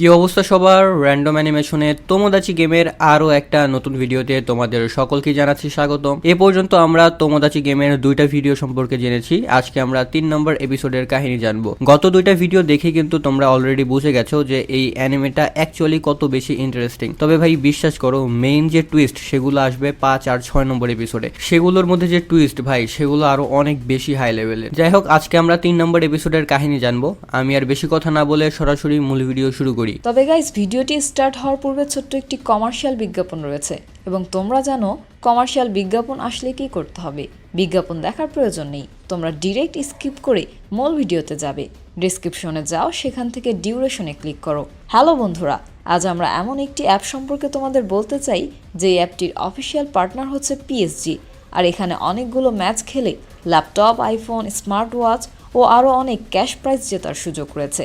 কি অবস্থা সবার? র্যান্ডম অ্যানিমেশনের তোমোদাচি গেমের আরও একটা নতুন ভিডিওতে তোমাদের সকলকে জানাচ্ছি স্বাগতম। এ পর্যন্ত আমরা তোমোদাচি গেমের দুইটা ভিডিও সম্পর্কে জেনেছি। আজকে আমরা তিন নম্বর এপিসোডের কাহিনী জানব। গত দুইটা ভিডিও দেখে কিন্তু তোমরা অলরেডি বুঝে গেছো যে এই অ্যানিমেটা অ্যাকচুয়ালি কত বেশি ইন্টারেস্টিং তবে ভাই, বিশ্বাস করো মেইন যে টুইস্ট সেগুলো আসবে পাঁচ আর ছয় নম্বর এপিসোডে সেগুলোর মধ্যে যে টুইস্ট ভাই, সেগুলো আরও অনেক বেশি হাই লেভেলের যাই হোক, আজকে আমরা তিন নম্বর এপিসোডের কাহিনী জানব। আমি আর বেশি কথা না বলে সরাসরি মূল ভিডিও শুরু করি। তবে গাইজ ভিডিওটি স্টার্ট হওয়ার পূর্বে ছোট্ট একটি কমার্শিয়াল বিজ্ঞাপন রয়েছে এবং তোমরা জানো কমার্শিয়াল বিজ্ঞাপন আসলে কি করতে হবে। বিজ্ঞাপন দেখার প্রয়োজন নেই। তোমরা ডিরেক্ট স্কিপ করে মূল ভিডিওতে যাবে। ডিসক্রিপশনে যাও, সেখান থেকে ডিউরেশনে ক্লিক করো। হ্যালো বন্ধুরা, আজ আমরা এমন একটি অ্যাপ সম্পর্কে তোমাদের বলতে চাই, যে অ্যাপটির অফিসিয়াল পার্টনার হচ্ছে পিএসজি আর এখানে অনেকগুলো ম্যাচ খেলে ল্যাপটপ আইফোন স্মার্ট ওয়াচ ও আরও অনেক ক্যাশ প্রাইজ জেতার সুযোগ রয়েছে।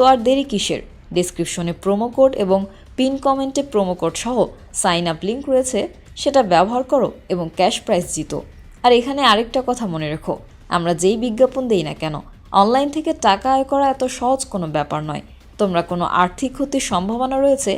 তো আর দেরি কিসের? ডিসক্রিপশনে প্রোমো কোড এবং পিন কমেন্টে প্রোমো কোড সহ সাইন আপ লিঙ্ক রয়েছে, সেটা ব্যবহার করো এবং ক্যাশ প্রাইজ জিতো। আর এখানে আরেকটা কথা মনে রেখো, আমরা যেই বিজ্ঞাপন দেই না কেন অনলাইন থেকে টাকা আয় করা এত সহজ কোনো ব্যাপার নয়। তোমরা কোনো আর্থিক ক্ষতির সম্ভাবনা রয়েছে,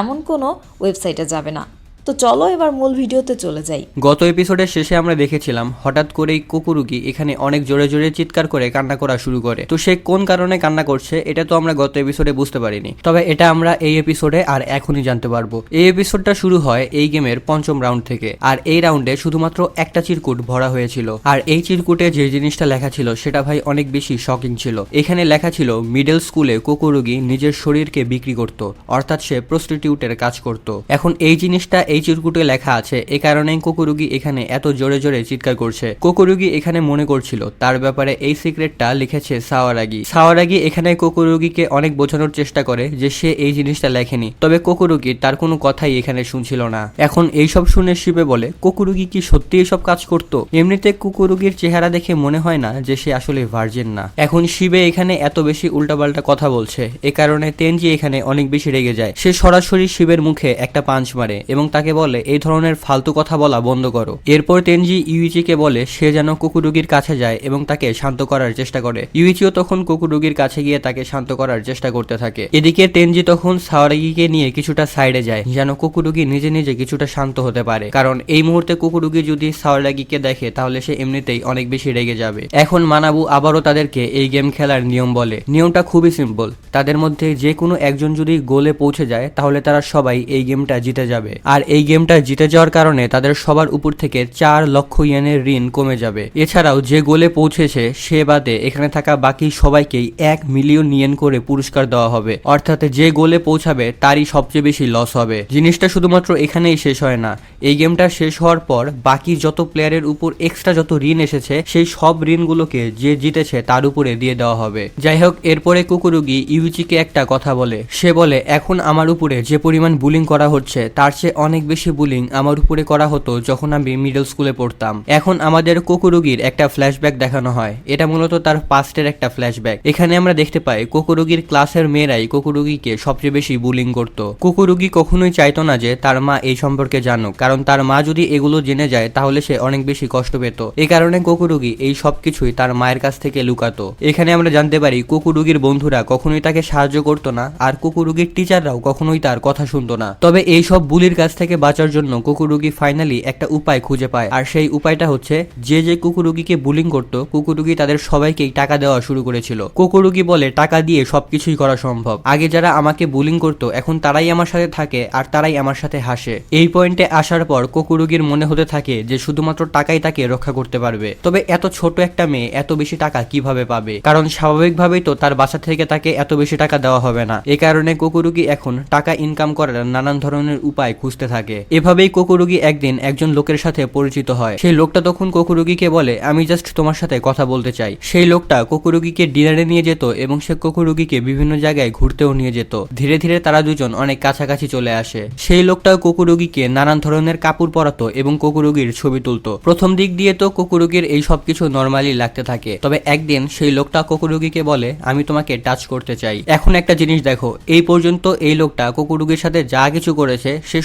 এমন কোনো ওয়েবসাইটে যাবে না। তো চলো এবার মূল ভিডিওতে চলে যাই। গত এপিসোডের শেষে আমরা দেখেছিলাম হঠাৎ করেই কুকুরুকি এখানে অনেক জোরে জোরে চিৎকার করে কান্না করা শুরু করে। তো সে কোন কারণে কান্না করছে এটা তো আমরা গত এপিসোডে বুঝতে পারিনি। তবে এটা আমরা এই এপিসোডে আর এখনই জানতে পারব। এই এপিসোডটা শুরু হয় এই গেমের পঞ্চম রাউন্ড থেকে। আর এই রাউন্ডে শুধুমাত্র একটা চিরকুট ভরা হয়েছিল। আর এই চিরকুটে যে জিনিসটা লেখা ছিল সেটা ভাই অনেক বেশি শকিং ছিল। এখানে লেখা ছিল মিডল স্কুলে কুকুরুগি নিজের শরীরকে বিক্রি করত, অর্থাৎ সে প্রস্টিটিউটের কাজ করত। এখন এই জিনিসটা এই চিরকুটে লেখা আছে, এ কারণেই কোকুরুগি এখানে এত জোরে জোরে চিৎকার করছে। কোকুরুগি এখানে মনে করছিল, তার ব্যাপারে এই সিক্রেটটা লিখেছে সাওয়ারাগি। সাওয়ারাগি এখানে কোকুরুগিকে অনেক বোঝানোর চেষ্টা করে যে সে এই জিনিসটা লেখেনি, তবে কোকুরুগি তার কোনো কথাই এখানে শুনছিল না। এখন এইসব শুনে শিবে বলে, কোকুরুগি কি সত্যি এসব কাজ করত? এমনিতে কুকুরুগির চেহারা দেখে মনে হয় না যে সে আসলে ভার্জিন না। এখন শিবে এখানে এত বেশি উল্টাপাল্টা কথা বলছে, এ কারণে তেনজি এখানে অনেক বেশি রেগে যায়। সে সরাসরি শিবের মুখে একটা পাঞ্চ মারে এবং তাকে বলে, এই ধরনের ফালতু কথা বলা বন্ধ করো। এরপর তেনজি ইউইচিকে বলে, সে যেন কুকুরুগির কাছে যায় এবং তাকে শান্ত করার চেষ্টা করে। ইউইচিও তখন কুকুরুগির কাছে গিয়ে তাকে শান্ত করার চেষ্টা করতে থাকে। এদিকে তেনজি তখন সাওয়ারাগিকে নিয়ে কিছুটা সাইডে যায়, যেন কুকুরুগি নিজে নিজে কিছুটা শান্ত হতে পারে। কারণ এই মুহূর্তে কুকুরুগি যদি সাওয়ারাগিকে দেখে, তাহলে সে এমনিতেই অনেক বেশি রেগে যাবে। এখন মানাবু আবারও তাদেরকে এই গেম খেলার নিয়ম বলে। নিয়মটা খুবই সিম্পল। তাদের মধ্যে যে কোনো একজন যদি গোলে পৌঁছে যায়, তাহলে তারা সবাই এই গেমটা জিতে যাবে। আর এই গেমটা জিতে যাওয়ার কারণে তাদের সবার উপর থেকে চার লক্ষ ইয়েনের ঋণ কমে যাবে। এছাড়াও যে গোলে পৌঁছেছে, সে বাদে এখানে থাকা বাকি সবাইকেই এক মিলিয়ন ইয়েন করে পুরস্কার দেওয়া হবে। অর্থাৎ যে গোলে পৌঁছাবে, তারই সবচেয়ে বেশি লস হবে। জিনিসটা শুধুমাত্র এখানেই শেষ হয় না। এই গেমটা শেষ হওয়ার পর বাকি যত প্লেয়ারের উপর এক্সট্রা যত ঋণ এসেছে, সেই সব ঋণগুলোকে যে জিতেছে, তার উপরে দিয়ে দেওয়া হবে। যাই হোক, এরপরে কুকুরুগি ইউচিকে একটা কথা বলে। সে বলে, এখন আমার উপরে যে পরিমাণ বুলিং করা হচ্ছে, তার চেয়ে অনেক বেশি বুলিং আমার উপরে করা হতো যখন আমি মিডল স্কুলে পড়তাম। এখন আমাদের কোকুরুগির একটা ফ্ল্যাশব্যাক দেখানো হয়। এটা মূলত তার পাস্টের একটা ফ্ল্যাশব্যাক এখানে আমরা দেখতে পাই, কোকুরুগির ক্লাসের মেয়েরাই কোকুরুগিকে সবচেয়ে বেশি বুলিং করত। কোকুরুগি কখনোই চাইতো না যে তার মা এই সম্পর্কে জানুক, কারণ তার মা যদি এগুলো জেনে যায়, তাহলে সে অনেক বেশি কষ্ট পেত। এই কারণে কোকুরুগি এই সব কিছুই তার মায়ের কাছ থেকে লুকাতো। এখানে আমরা জানতে পারি, কুকুরুগির বন্ধুরা কখনোই তাকে সাহায্য করতো না, আর কুকুরুগির টিচাররাও কখনোই তার কথা শুনতো না। তবে এই সব বুলির কাছ থেকে বাঁচার জন্য কুকুরুগি ফাইনালি একটা উপায় খুঁজে পায়। আর সেই উপায়টা হচ্ছে, যে যে কুকুরুগিকে বুলিং করত কুকুরুগি তাদের সবাইকেই টাকা দেওয়া শুরু করেছিল। কুকুরুগি বলে, টাকা দিয়ে সবকিছুই করা সম্ভব। আগে যারা আমাকে বুলিং করত, এখন তারাই আমার সাথে থাকে আর তারাই আমার সাথে হাসে। এই পয়েন্টে আসার পর কুকুরুগির মনে হতে থাকে যে, শুধুমাত্র টাকাই তাকে রক্ষা করতে পারবে। তবে এত ছোট একটা মেয়ে এত বেশি টাকা কীভাবে পাবে? কারণ স্বাভাবিকভাবেই তো তার বাসা থেকে তাকে এত বেশি টাকা দেওয়া হবে না। এই কারণে কুকুরুগি এখন টাকা ইনকাম করার নানান ধরনের উপায় খুঁজতে থাকে। থাকে। এভাবেই কোকুরুগি একদিন একজন লোকের সাথে পরিচিত হয়। সেই লোকটা তখন কোকুরুগিকে বলে, আমি জাস্ট তোমার সাথে কথা বলতে চাই। সেই লোকটা কোকুরুগিকে ডিনারে নিয়ে যেত এবং সে কোকুরুগিকে বিভিন্ন জায়গায় ঘুরতেও নিয়ে যেত। ধীরে ধীরে তারা দুজন অনেক কাছাকাছি চলে আসে। সেই লোকটা কোকুরুগিকে নানান ধরনের কাপড় পরাতো এবং কোকুরুগির ছবি তুলতো। প্রথম দিক দিয়ে তো কোকুরুগির এই সবকিছু নর্মালি লাগতে থাকে। তবে একদিন সেই লোকটা কোকুরুগিকে বলে, আমি তোমাকে টাচ করতে চাই। এখন একটা জিনিস দেখো, এই পর্যন্ত এই লোকটা কোকুরুগির সাথে যা কিছু করেছে, সে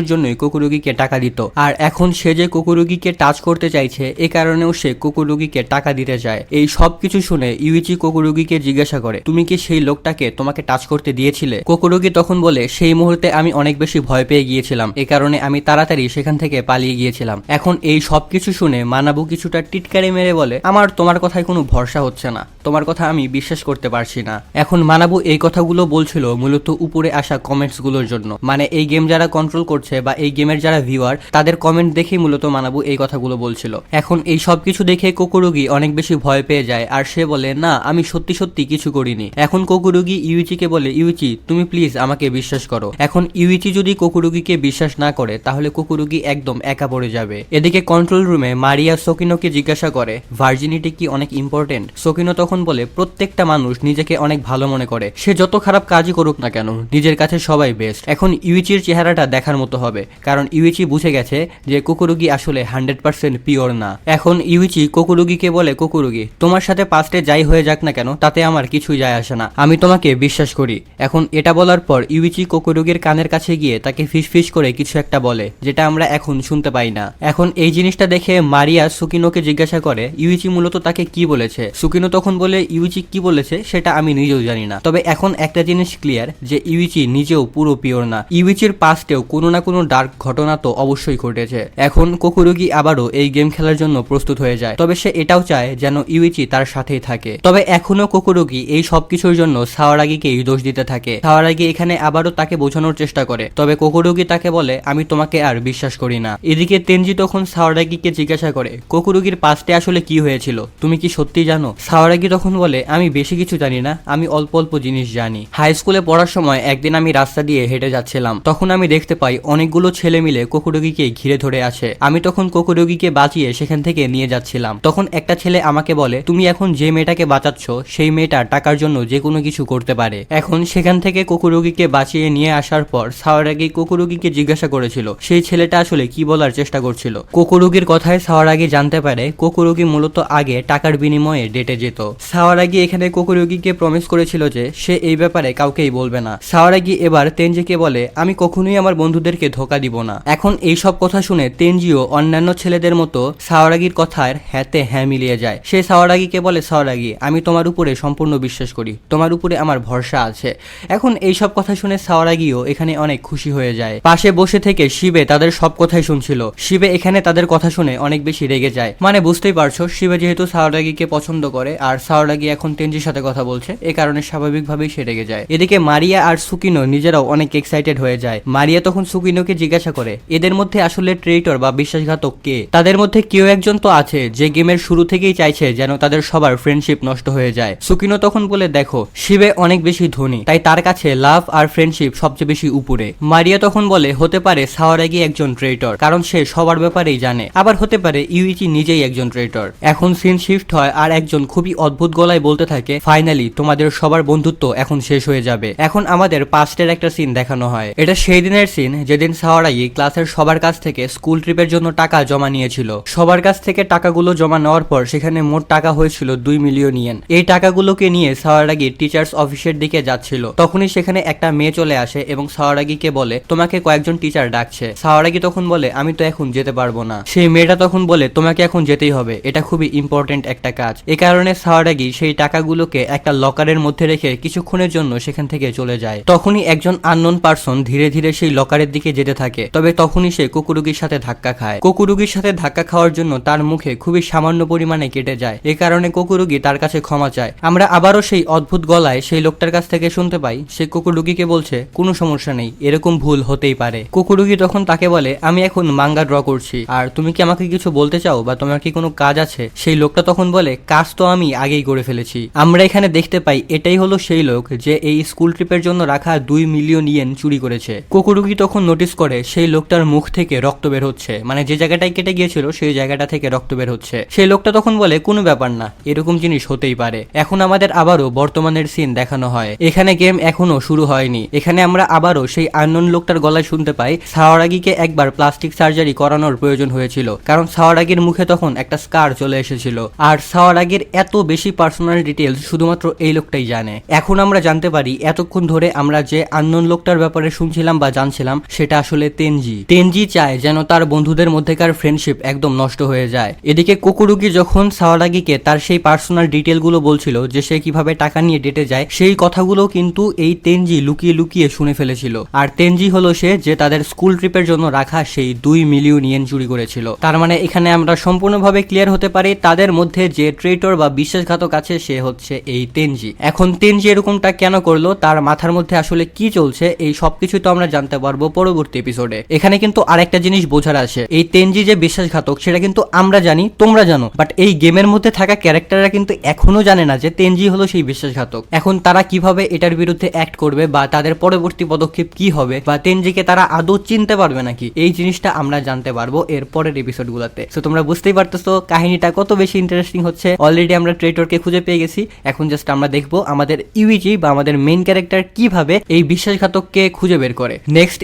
সবকিছুর জন্যই কোকুরুগিকে টাকা দিত। আর এখন সে যে কোকুরুগিকে টাচ করতে চাইছে, এ কারণেও সে কোকুরুগিকে টাকা দিতে চায়। এই সব কিছু শুনে ইউইচি কোকুরুগিকে জিজ্ঞাসা করে, তুমি কি সেই লোকটাকে তোমাকে টাচ করতে দিয়েছিলে? কোকুরুগি তখন বলে, সেই মুহূর্তে আমি অনেক বেশি ভয় পেয়ে গিয়েছিলাম। এ কারণে আমি তাড়াতাড়ি সেখান থেকে পালিয়ে গিয়েছিলাম। এখন এই সব কিছু শুনে মানাবু কিছুটা টিটকারি মেরে বলে, আমার তোমার কথায় কোনো ভরসা হচ্ছে না। তোমার কথা আমি বিশ্বাস করতে পারছি না। এখন মানাবু এই কথাগুলো বলছিল মূলত উপরে আসা কমেন্টসগুলোর জন্য। মানে এই গেম যারা কন্ট্রোল করছে বা এই গেমের যারা ভিউয়ার তাদের কমেন্ট দেখেই মূলত মানাবু এই কথাগুলো বলছিল। এখন এই সব কিছু দেখে কোকুরুগি অনেক বেশি ভয় পেয়ে যায় আর সে বলে, না, আমি সত্যি সত্যি কিছু করিনি। এখন কোকুরুগি ইউইচিকে বলে, ইউইচি, তুমি প্লিজ আমাকে বিশ্বাস করো। এখন ইউইচি যদি কোকুরুগিকে বিশ্বাস না করে, তাহলে কোকুরুগি একদম একা পড়ে যাবে। এদিকে কন্ট্রোল রুমে মারিয়া সোকিনোকে জিজ্ঞাসা করে, ভার্জিনিটি কি অনেক ইম্পর্টেন্ট সোকিনো তখন বলে, প্রত্যেকটা মানুষ নিজেকে অনেক ভালো মনে করে। সে যত খারাপ কাজই করুক না কেন, নিজের কাছে সবাই বেস্ট এখন ইউইচির চেহারাটা দেখার মতো হবে। কারণ ইউইচি বুঝে গেছে যে কুকুরুগি আসলে হান্ড্রেড পার্সেন্ট পিওর না। এখন ইউইচি কুকুরুগিকে বলে, কুকুরুগি, তোমার সাথে পাস্টে যাই হয়ে যাক না কেন, তাতে আমার কিছুই যায় আসে না। আমি তোমাকে বিশ্বাস করি। এখন এটা বলার পর ইউইচি কোকুরুগির কানের কাছে গিয়ে তাকে ফিস করে কিছু একটা বলে, যেটা আমরা এখন শুনতে পাই না। এখন এই জিনিসটা দেখে মারিয়া সুকিনোকে জিজ্ঞাসা করে, ইউইচি মূলত তাকে কি বলেছে? সুকিনো তখন বলে, ইউইচি কি বলেছে সেটা আমি নিজেও জানি না। তবে এখন একটা জিনিস ক্লিয়ার যে ইউইচি নিজেও পুরো পিওর না। ইউইচির পাস্টেও কোনো না ডার্ক ঘটনা তো অবশ্যই ঘটেছে। এখন কোকুরুগি আবারও এই গেম খেলার জন্য প্রস্তুত হয়ে যায়। তবে সে এটাও চায় যেন ইউইচি তার সাথেই থাকে। তবে এখনও কোকুরুগি এই সবকিছুর জন্য সাওয়ারাগিকেই দোষ দিতে থাকে। সাওয়ারাগি এখানে আবারও তাকে বোঝানোর চেষ্টা করে। তবে কোকুরুগি তাকে বলে, আমি তোমাকে আর বিশ্বাস করি না। এদিকে তেনজি তখন সাওয়ারাগিকে জিজ্ঞাসা করে, কোকুরুগির পাস্টে আসলে কি হয়েছিল? তুমি কি সত্যি জানো? সাওয়ারাগি তখন বলে, আমি বেশি কিছু জানি না, আমি অল্প অল্প জিনিস জানি। হাই স্কুলে পড়ার সময় একদিন আমি রাস্তা দিয়ে হেঁটে যাচ্ছিলাম। তখন আমি দেখতে পাই অনেকগুলো ছেলে মিলে কোকুরুগিকে ঘিরে ধরে আছে। আমি তখন কোকুরুগিকে বাঁচিয়ে সেখান থেকে নিয়ে যাচ্ছিলাম। তখন একটা ছেলে আমাকে বলে, তুমি এখন যে মেয়েটাকে বাঁচাচ্ছ, সেই মেয়েটা টাকার জন্য যে কোনো কিছু করতে পারে। এখন সেখান থেকে কোকুরুগিকে বাঁচিয়ে নিয়ে আসার পর সাওয়ারাগি কোকুরুগিকে জিজ্ঞাসা করেছিল, সেই ছেলেটা আসলে কি বলার চেষ্টা করছিল? কোকুরুগির কথায় সাওয়ারাগি জানতে পারে কোকুরুগি মূলত আগে টাকার বিনিময়ে ডেটে যেত। সাওয়ারাগি এখানে কোকুরুগিকে প্রমিস করেছিল যে, সে এই ব্যাপারে কাউকেই বলবে না। সাওয়ারাগি এবার তেনজিকে বলে, আমি কখনোই আমার বন্ধুদেরকে ধোকা দিব না। এখন এই সব কথা শুনে তেনজিও অন্যান্য ছেলেদের মতো সাওয়ারাগির কথার হ্যাতে হ্যাঁ মিলিয়ে যায়। সে সাওয়ারাগিকে বলে, সাওয়ারাগি, আমি তোমার উপরে সম্পূর্ণ বিশ্বাস করি। তোমার উপরে আমার ভরসা আছে। এখন এই সব কথা শুনে সাওয়ারাগিও এখানে অনেক খুশি হয়ে যায়। পাশে বসে থেকে শিবে তাদের সব কথাই শুনছিল। শিবে এখানে তাদের কথা শুনে অনেক বেশি রেগে যায়। মানে বুঝতেই পারছ, শিবে যেহেতু সাওয়ারাগিকে পছন্দ করে, আর সাওয়ারাগি এখন তেনজির সাথে কথা বলছে, এ কারণে স্বাভাবিকভাবেই সে রেগে যায়। এদিকে মারিয়া আর সুকিনো নিজেরাও অনেক এক্সাইটেড হয়ে যায়। মারিয়া তখন সুকিনোকে জিজ্ঞাসা করে, এদের মধ্যে আসলে ট্রেইটর বা বিশ্বাসঘাতক কে? তাদের মধ্যে কেউ একজন তো আছে, যে গেমের শুরু থেকেই চাইছে যেন তাদের সবার ফ্রেন্ডশিপ নষ্ট হয়ে যায়। সুকিনো তখন বলে, দেখো, শিবে অনেক বেশি ধনী, তাই তার কাছে লাভ আর ফ্রেন্ডশিপ সবচেয়ে বেশি উপরে। মারিয়া তখন বলে, হতে পারে সাওয়ারাগি একজন ট্রেইটর, কারণ সে সবার ব্যাপারেই জানে। আবার হতে পারে ইউইচি নিজেই একজন ট্রেটর এখন সিন শিফট হয় আর একজন খুবই অদ্ভুত গলায় বলতে থাকে ফাইনালি তোমাদের সবার বন্ধুত্ব এখন শেষ হয়ে যাবে। এখন আমাদের পাস্টের একটা সিন দেখানো হয়। এটা সেই দিনের সিন যেদিন সাওয়ারাগি ক্লাসের সবার কাছ থেকে স্কুল ট্রিপের জন্য টাকা জমা নিয়েছিল। সবার কাছ থেকে টাকাগুলো জমা নেওয়ার পর সেখানে মোট টাকা হয়েছিল দুই মিলিয়ন ইয়েন। এই টাকাগুলোকে নিয়ে সাওয়ারাগি টিচার্স অফিসের দিকে যাচ্ছিল। তখনই সেখানে একটা মেয়ে চলে আসে এবং সাওয়ারাগিকে বলে, তোমাকে কয়েকজন টিচার ডাকছে। সাওয়ারাগি তখন বলে, আমি তো এখন যেতে পারব না। সেই মেয়েটা তখন বলে, তোমাকে এখন যেতেই হবে। এটা খুবই ইম্পর্টেন্ট একটা কাজ। এ কারণে সাওয়ারাগি সেই টাকাগুলোকে একটা লকারের মধ্যে রেখে কিছুক্ষণের জন্য সেখান থেকে চলে যায়। তখনই একজন আননোন পার্সন ধীরে ধীরে সেই লকারের দিকে যেতে থাকে, তবে তখনই সে কুকুরুগির সাথে ধাক্কা খায়। কুকুরুগির সাথে ধাক্কা খাওয়ার জন্য তার মুখে খুবই সামান্য পরিমাণে কেটে যায়। এ কারণে কুকুরুগি তার কাছে ক্ষমা চায়। আমরা আবারও সেই অদ্ভুত গলায় সেই লোকটার কাছ থেকে শুনতে পাই, সে কুকুরুগিকে বলছে, কোনো সমস্যা নেই, এরকম ভুল হতেই পারে। কুকুরুগি তখন তাকে বলে, আমি এখন মাঙ্গা ড্র করছি, আর তুমি কি আমাকে কিছু বলতে চাও বা তোমার কি কোনো কাজ আছে? সেই লোকটা তখন বলে, কাজ তো আমি আগেই করে ফেলেছি। আমরা এখানে দেখতে পাই, এটাই হলো সেই লোক যে এই স্কুল ট্রিপের জন্য রাখা দুই মিলিয়ন ইয়েন চুরি করেছে। কুকুরুগি তখন নোটিস করে সেই লোকটার মুখ থেকে রক্ত বের হচ্ছে। মানে যে জায়গাটায় কেটে গিয়েছিল, সেই জায়গাটা থেকে রক্ত বের হচ্ছে। সেই লোকটা তখন বলে, কোনো ব্যাপার না, এরকম জিনিস হতেই পারে। এখন আমাদের আবারও বর্তমানের সিন দেখানো হয়। এখানে গেম এখনও শুরু হয়নি। এখানে আমরা আবারও সেই আননোন লোকটার গলায় শুনতে পাই, সাওয়ারাগিকে একবার প্লাস্টিক সার্জারি করানোর প্রয়োজন হয়েছিল। কারণ সাওয়ারাগির মুখে তখন একটা স্কার চলে এসেছিল। আর সাওয়ারাগির এত বেশি পার্সোনাল ডিটেলস শুধুমাত্র এই লোকটাই জানে। এখন আমরা জানতে পারি, এতক্ষণ ধরে আমরা যে আননোন লোকটার ব্যাপারে শুনছিলাম বা জানছিলাম, সেটা আসলে তেনজি। তেনজি চায় যেন তার বন্ধুদের মধ্যেকার ফ্রেন্ডশিপ একদম নষ্ট হয়ে যায়। এদিকে কুকুরুকি যখন সাওয়ারাগিকে তার সেই পার্সোনাল ডিটেলগুলো বলছিল যে সে কীভাবে টাকা নিয়ে ডেটে যায়, সেই কথাগুলো কিন্তু এই তেনজি লুকিয়ে লুকিয়ে শুনে ফেলেছিল। আর তেনজি হলো সে যে তাদের স্কুল ট্রিপের জন্য রাখা সেই দুই মিলিয়ন ইয়েন চুরি করেছিল। তার মানে এখানে আমরা সম্পূর্ণভাবে ক্লিয়ার হতে পারি তাদের মধ্যে যে ট্রেটর বা বিশ্বাসঘাতক আছে সে হচ্ছে এই তেনজি। এখন তেনজি এরকমটা কেন করল? তার মাথার মধ্যে আসলে কি চলছে? এই সবকিছু তো আমরা জানতে পারব পরবর্তী এপিসোডে এখানে কিন্তু আরেকটা জিনিস বোঝার আছে। এই তেনজি যে বিশ্বাসঘাতক, সেটা কিন্তু আমরা জানি, তোমরা জানো। বাট এই গেমের মধ্যে থাকা ক্যারেক্টাররা কিন্তু এখনও জানে না যে তেনজি হলো সেই বিশ্বাসঘাতক। এখন তারা কীভাবে এটার বিরুদ্ধে অ্যাক্ট করবে বা তাদের পরবর্তী পদক্ষেপ কি হবে বা তেনজিকে তারা আদৌ চিনতে পারবে নাকি, এই জিনিসটা আমরা জানতে পারব এর পরের এপিসোড এপিসোডগুলোতে সো তোমরা বুঝতেই পারতেছো কাহিনীটা কত বেশি ইন্টারেস্টিং হচ্ছে। অলরেডি আমরা ট্রেটরকে খুঁজে পেয়ে গেছি। এখন জাস্ট আমরা দেখব আমাদের ইউইজি বা আমাদের মেইন ক্যারেক্টার কীভাবে এই বিশ্বাসঘাতককে খুঁজে বের করে। নেক্সট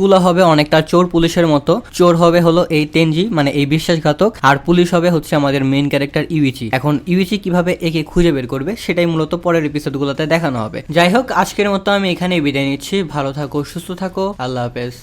এপিসোডগুলো হবে অনেকটা চোর পুলিশের মতো। চোর হবে হলো এই তেনজি মানে এই বিশ্বাসঘাতক, আর পুলিশ হবে হচ্ছে আমাদের মেইন ক্যারেক্টার ইউইচি। এখন ইউইচি কীভাবে একে খুঁজে বের করবে সেটাই মূলত পরের এপিসোডগুলোতে দেখানো হবে। যাই হোক, আজকের মতো আমি এখানেই বিদায় নিচ্ছি। ভালো থাকো, সুস্থ থাকো। আল্লাহ হাফেজ।